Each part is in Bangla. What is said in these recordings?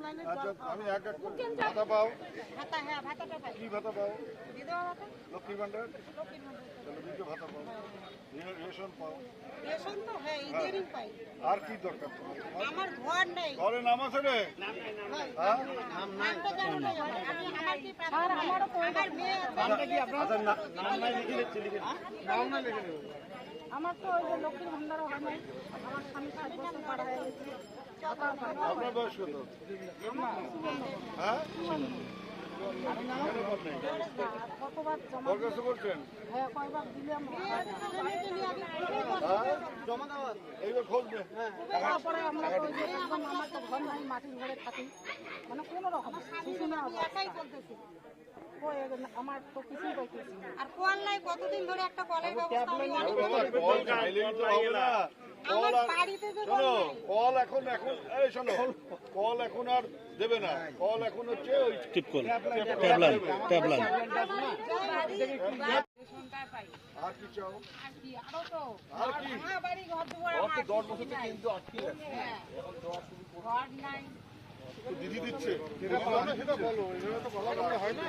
আচ্ছা আমি এক এক করে ভাতা পাও। ভাতা হ্যাঁ ভাতাটা পাই। কি ভাতা পাও? বিধবা ভাতা? লক্ষ্মী ভান্ডার লক্ষ্মীর ভাণ্ডার। তাহলে দুটো ভাতা পাও। রেশন পাও। রেশন তো হ্যাঁ পাই। আর কি দরকার আমার ঘর নেই। ঘরে নাম আছে রে? হয়। হ্যাঁ নেই, আমি আমার কি প্রাপ্য? আমার মেয়ে আছে। আচ্ছা না- নাম নাই লিখে দিচ্ছি লিখে নাম না লিখে আমার তো ওই যে লক্ষ্মীর ভান্ডারও হয় নাই। আমার স্বামী হয়ে গেছে না। আপনার বয়স কত? হ্যাঁ? তারপরে কল এখন এখন এই শোনো কল এখন আর দেবে না কল এখন হচ্ছে ওই ট্যাবলান ট্যাবলান আর কি চাও আর কি আরও তো আর কি বাড়ি ঘর দুয়ার আছে তো দিদি দিচ্ছে সেটা তো হয় না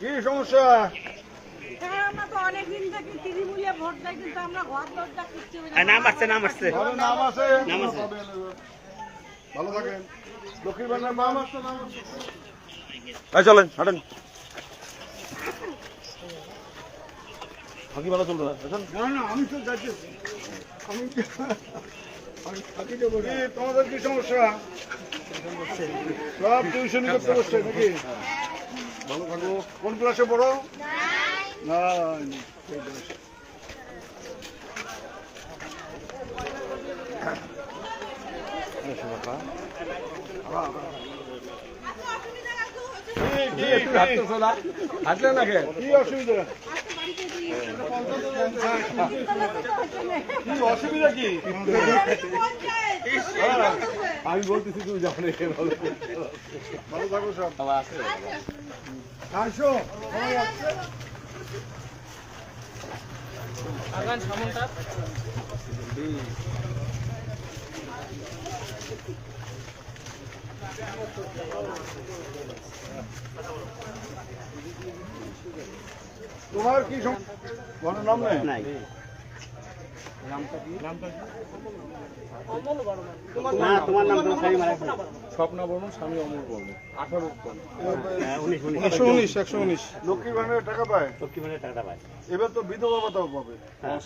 কি সমস্যা? হ্যাঁ আমরা তো অনেকদিন থেকে তৃণমূলে ভোট দেয় কিন্তু আমরা ঘর দরজা কিচ্ছু নাম আসছে নাম আসছে। ঘরে নাম আছে? ভালো থাকেন। লক্ষ্মীর ভান্ডার নাম আছে নাম এই চলেন হাঁটেন। বাকি ভালো চলবে না। না আমি তো যাচ্ছি। আমি আমি থাকি যাব কি তোমাদের কি সমস্যা? সব টিউশনি করতে বসছে নাকি? ভালো থাকো। কোন ক্লাসে পড়ো? না না কি অসুবিধা? কি অসুবিধা কি? হ্যাঁ, আমি বলতেছি তুমি যখন ভালো থাকো সব। আছে আসো। তোমার কি নাই। না তোমার নাম তো সারি মারা স্বপ্না বর্মন। স্বামী অমর বর্মন। আঠারো উনিশ উনিশ। একশো উনিশ একশো উনিশ। লক্ষ্মীর ভান্ডারের টাকা পায়? লক্ষ্মী টাকাটা পায়। এবার তো বিধবা ভাতাও পাবে।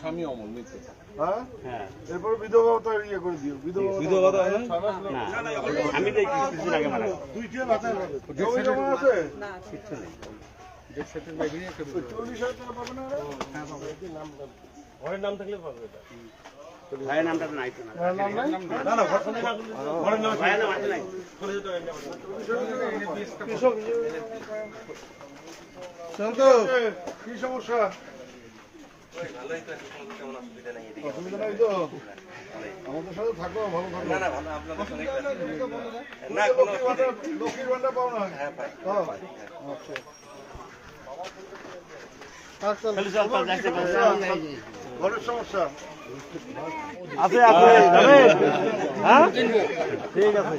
স্বামী মৃত্যু হ্যাঁ? হ্যাঁ। এরপর বিধবা ভাতা ইয়ে করে দিও। বিধবা বিধবা ভাতা না? না আমি তো কিছুদিন আগে মারা দুইটা ভাতা পাবে জমি জমা নেই। চল্লিশ হাজার টাকা পাবে না ভাইয়ের নামটা নাই তো না। নাম নাই? ভাইয়ের নাম আছে নাই? শান্ত। কি সমস্যা? অসুবিধা নাই তো? আমাদের সাথে থাকো ভালো থাকো। না না লক্ষ্মীর ভান্ডার লক্ষ্মীর ভান্ডার পাও না পাও? আচ্ছা। ঘরের সমস্যা আছে আছে হ্যাঁ ঠিক আছে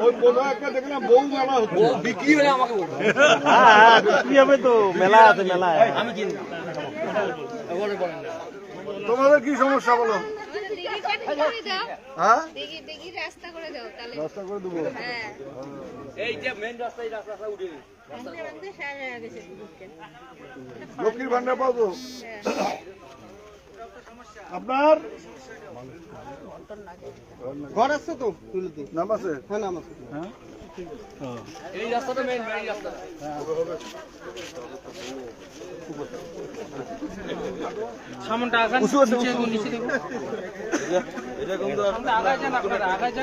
ওই একটা দেখলাম বউ মেলা হচ্ছে। বিক্রি হলে আমাকে হ্যাঁ হ্যাঁ বিক্রি হবে তো। মেলা আছে মেলা। আমি তোমাদের কি সমস্যা বলো? হ্যাঁ? দেখি দেখি রাস্তা করে দাও তাহলে রাস্তা করে দেবো হ্যাঁ এই যে মেন রাস্তা। এই রাস্তা উঠে রাস্তা রাস্তা হয়ে গেছে লক্ষ্মীর ভান্ডার পাও তো আপনার ঘর আছে